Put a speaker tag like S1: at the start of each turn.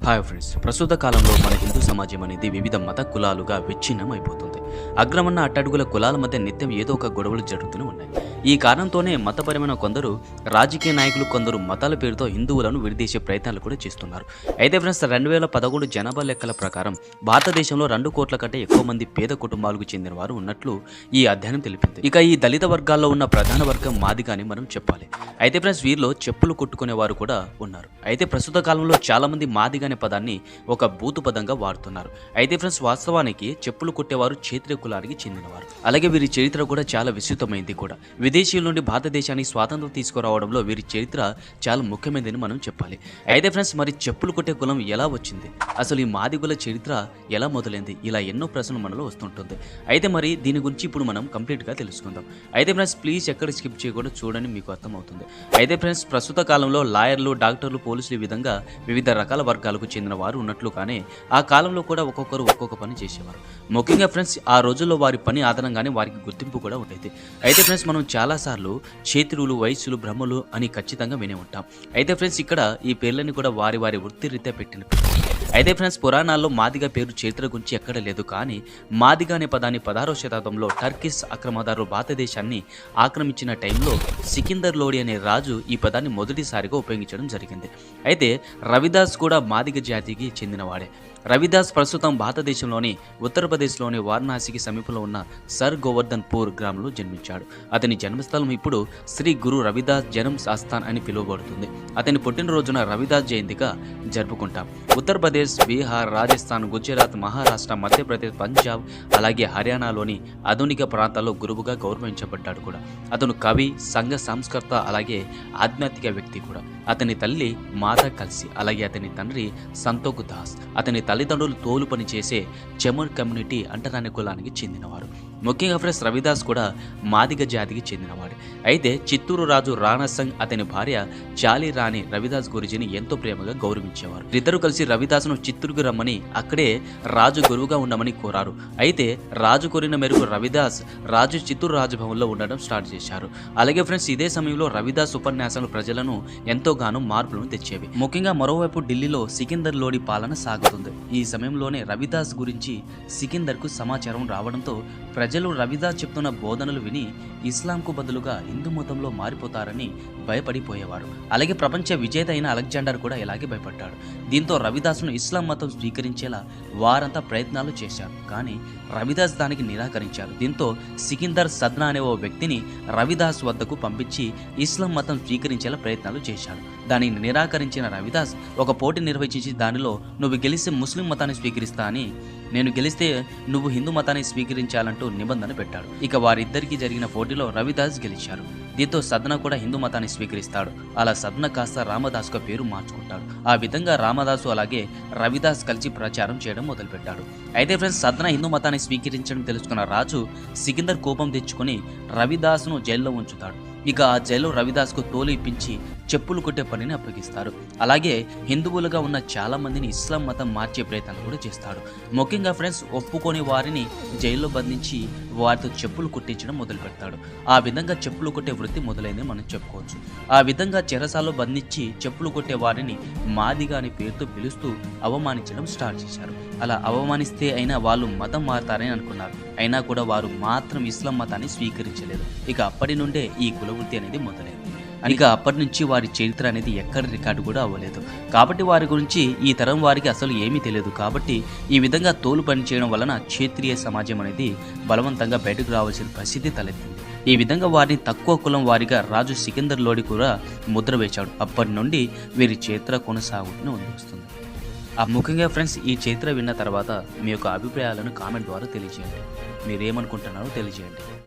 S1: Hi friends ప్రస్తుత కాలంలో మన హిందూ సమాజం అనేది వివిధ మత కులాలుగా విచ్ఛిన్నం అయిపోతుంది అగ్రమన్న అట్టడుగుల కులాల మధ్య నిత్యం ఏదో ఒక గొడవలు జరుగుతూనే ఉన్నాయి. ఈ కారణంతోనే మతపరమైన కొందరు రాజకీయ నాయకులు కొందరు మతాల పేరుతో హిందువులను విడిదీసే ప్రయత్నాలు కూడా చేస్తున్నారు. అయితే ఫ్రెండ్స్ రెండు వేల పదకొండు జనాభా లెక్కల ప్రకారం భారతదేశంలో రెండు కోట్ల కంటే ఎక్కువ మంది పేద కుటుంబాలకు చెందిన వారు ఉన్నట్లు ఈ అధ్యయనం తెలిపింది. ఇక ఈ దళిత వర్గాల్లో ఉన్న ప్రధాన వర్గం మాదిగా అని మనం చెప్పాలి. అయితే ఫ్రెండ్స్ వీరిలో చెప్పులు కొట్టుకునే వారు కూడా ఉన్నారు. అయితే ప్రస్తుత కాలంలో చాలా మంది మాదిగా అనే పదాన్ని ఒక బూతు పదంగా వాడుతున్నారు. అయితే ఫ్రెండ్స్ వాస్తవానికి చెప్పులు కుట్టేవారు క్షేత్రీయ కులానికి చెందినవారు. అలాగే వీరి చరిత్ర కూడా చాలా విస్తృతమైంది కూడా. విదేశీయుల నుండి భారతదేశానికి స్వాతంత్రం తీసుకురావడంలో వీరి చరిత్ర చాలా ముఖ్యమైనదని మనం చెప్పాలి. అయితే ఫ్రెండ్స్ మరి చెప్పులు కొట్టే కులం ఎలా వచ్చింది? అసలు ఈ మాదిగుల చరిత్ర ఎలా మొదలైంది? ఇలా ఎన్నో ప్రశ్నలు మనలో వస్తుంటుంది. అయితే మరి దీని గురించి ఇప్పుడు మనం కంప్లీట్గా తెలుసుకుందాం. అయితే ఫ్రెండ్స్ ప్లీజ్ ఎక్కడ స్కిప్ చేయకుండా చూడండి మీకు అర్థమవుతుంది. అయితే ఫ్రెండ్స్ ప్రస్తుత కాలంలో లాయర్లు డాక్టర్లు పోలీసులు ఈ విధంగా వివిధ రకాల వర్గాలకు చెందిన వారు ఉన్నట్లు కానీ ఆ కాలంలో కూడా ఒక్కొక్కరు ఒక్కొక్క పని చేసేవారు. ముఖ్యంగా ఫ్రెండ్స్ ఆ ఆ రోజుల్లో వారి పని ఆధారంగానే వారికి గుర్తింపు కూడా ఉండేది. అయితే ఫ్రెండ్స్ మనం చాలాసార్లు క్షేత్రులు వైశ్యులు బ్రహ్మలు అని ఖచ్చితంగా వినే ఉంటాం. అయితే ఫ్రెండ్స్ ఇక్కడ ఈ పేర్లని కూడా వారి వారి వృత్తిరీత్యా పెట్టిన అయితే ఫ్రెండ్స్ పురాణాల్లో మాదిగ పేరు చరిత్ర గురించి ఎక్కడ లేదు. కానీ మాదిగ అనే పదాన్ని పదహారవ శతాబ్దంలో టర్కిస్ అక్రమదారులు భారతదేశాన్ని ఆక్రమించిన టైంలో సికిందర్ లోడి అనే రాజు ఈ పదాన్ని మొదటిసారిగా ఉపయోగించడం జరిగింది. అయితే రవిదాస్ కూడా మాదిగ జాతికి చెందినవాడే. రవిదాస్ ప్రస్తుతం భారతదేశంలోని ఉత్తరప్రదేశ్లోని వారణాసికి సమీపంలో ఉన్న సర్ గోవర్ధన్ పూర్ గ్రామంలో జన్మించాడు. అతని జన్మస్థలం ఇప్పుడు శ్రీ గురు రవిదాస్ జనం ఆస్థాన్ అని పిలువబడుతుంది. అతని పుట్టినరోజున రవిదాస్ జయంతిగా జరుపుకుంటాం. ఉత్తరప్రదేశ్ బీహార్ రాజస్థాన్ గుజరాత్ మహారాష్ట్ర మధ్యప్రదేశ్ పంజాబ్ అలాగే హర్యానాలోని ఆధునిక ప్రాంతాల్లో గురువుగా గౌరవించబడ్డాడు కూడా. అతను కవి సంఘ సంస్కర్త అలాగే ఆధ్యాత్మిక వ్యక్తి కూడా. అతని తల్లి మాధ కల్సి అలాగే అతని తండ్రి సంతోక్ దాస్. అతని తల్లిదండ్రులు తోలు పని చేసే చెమర్ కమ్యూనిటీ అంటరాని కులానికి చెందినవారు. ముఖ్యంగా ఫ్రెండ్స్ రవిదాస్ కూడా మాదిగ జాతికి చెందినవాడు. అయితే చిత్తూరు రాజు రాణాసంగ్ అతని భార్య చాలి రాణి రవిదాస్ గురుజీని ఎంతో ప్రేమగా గౌరవించేవారు. ఇద్దరు కలిసి రవిదాస్ను చిత్తూరుకు రమ్మని అక్కడే రాజు గురువుగా ఉండమని కోరారు. అయితే రాజు కోరిన మేరకు రవిదాస్ రాజు చిత్తూరు రాజభవన్లో ఉండడం స్టార్ట్ చేశారు. అలాగే ఫ్రెండ్స్ ఇదే సమయంలో రవిదాస్ ఉపన్యాసాలు ప్రజలను ఎంతోగానో మార్పులను తెచ్చేవి. ముఖ్యంగా మరోవైపు ఢిల్లీలో సికిందర్ లోడి పాలన సాగుతుంది. ఈ సమయంలోనే రవిదాస్ గురించి సికిందర్కు సమాచారం రావడంతో ప్రజ ప్రజలు రవిదాస్ చెప్తున్న బోధనలు విని ఇస్లాంకు బదులుగా హిందూ మతంలో మారిపోతారని భయపడిపోయేవారు. అలాగే ప్రపంచ విజేత అయిన అలెగ్జాండర్ కూడా ఇలాగే భయపడ్డాడు. దీంతో రవిదాస్ను ఇస్లాం మతం స్వీకరించేలా వారంతా ప్రయత్నాలు చేశారు. కానీ రవిదాస్ దానికి నిరాకరించారు. దీంతో సికిందర్ సద్నా అనే ఓ వ్యక్తిని రవిదాస్ వద్దకు పంపించి ఇస్లాం మతం స్వీకరించేలా ప్రయత్నాలు చేశాడు. దానిని నిరాకరించిన రవిదాస్ ఒక పోటీ నిర్వహించి దానిలో నువ్వు గెలిస్తే ముస్లిం మతాన్ని స్వీకరిస్తా అని నేను గెలిస్తే నువ్వు హిందూ మతాన్ని స్వీకరించాలంటూ నిబంధన పెట్టాడు. ఇక వారిద్దరికీ జరిగిన పోటీలో రవిదాస్ గెలిచారు దీంతో సదన కూడా హిందూ మతాన్ని స్వీకరిస్తాడు. అలా సదన కాస్త రామదాస్కు పేరు మార్చుకుంటాడు. ఆ విధంగా రామదాసు అలాగే రవిదాస్ కలిసి ప్రచారం చేయడం మొదలుపెట్టాడు. అయితే ఫ్రెండ్స్ సదన హిందూ మతాన్ని స్వీకరించడం తెలుసుకున్న రాజు సికిందర్ కోపం తెచ్చుకుని రవిదాస్ను జైల్లో ఉంచుతాడు. ఇక ఆ జైల్లో రవిదాస్కు తోలు ఇప్పించి చెప్పులు కొట్టే పనిని అప్పగిస్తారు. అలాగే హిందువులుగా ఉన్న చాలా మందిని ఇస్లాం మతం మార్చే ప్రయత్నాలు కూడా చేస్తాడు. ముఖ్యంగా ఫ్రెండ్స్ ఒప్పుకొని వారిని జైల్లో బంధించి వారితో చెప్పులు కుట్టించడం మొదలు పెడతాడు ఆ విధంగా చెప్పులు కొట్టే వృత్తి మొదలైందని మనం చెప్పుకోవచ్చు. ఆ విధంగా చెరసాలో బంధించి చెప్పులు కొట్టే వారిని మాదిగా అనే పేరుతో పిలుస్తూ అవమానించడం స్టార్ట్ చేశారు. అలా అవమానిస్తే అయినా వాళ్ళు మతం మారతారని అనుకున్నారు. అయినా కూడా వారు మాత్రం ఇస్లాం మతాన్ని స్వీకరించలేదు. ఇక అప్పటి నుండే ఈ కులవృత్తి అనేది మొదలైంది. ఇక అప్పటి నుంచి వారి చరిత్ర అనేది ఎక్కడ రికార్డు కూడా అవ్వలేదు. కాబట్టి వారి గురించి ఈ తరం వారికి అసలు ఏమీ తెలియదు. కాబట్టి ఈ విధంగా తోలు పని చేయడం వలన క్షేత్రీయ సమాజం అనేది బలవంతంగా బయటకు రావాల్సిన పరిస్థితి తలెత్తింది. ఈ విధంగా వారిని తక్కువ కులం వారిగా రాజు సికిందర్ లోడి కూడా ముద్ర వేశాడు. అప్పటి నుండి వీరి చరిత్ర కొనసాగుతూనే వస్తుంది. ఆ ముఖ్యంగా ఫ్రెండ్స్ ఈ చరిత్ర విన్న తర్వాత మీ యొక్క అభిప్రాయాలను కామెంట్ ద్వారా తెలియజేయండి. మీరేమనుకుంటున్నారో తెలియజేయండి.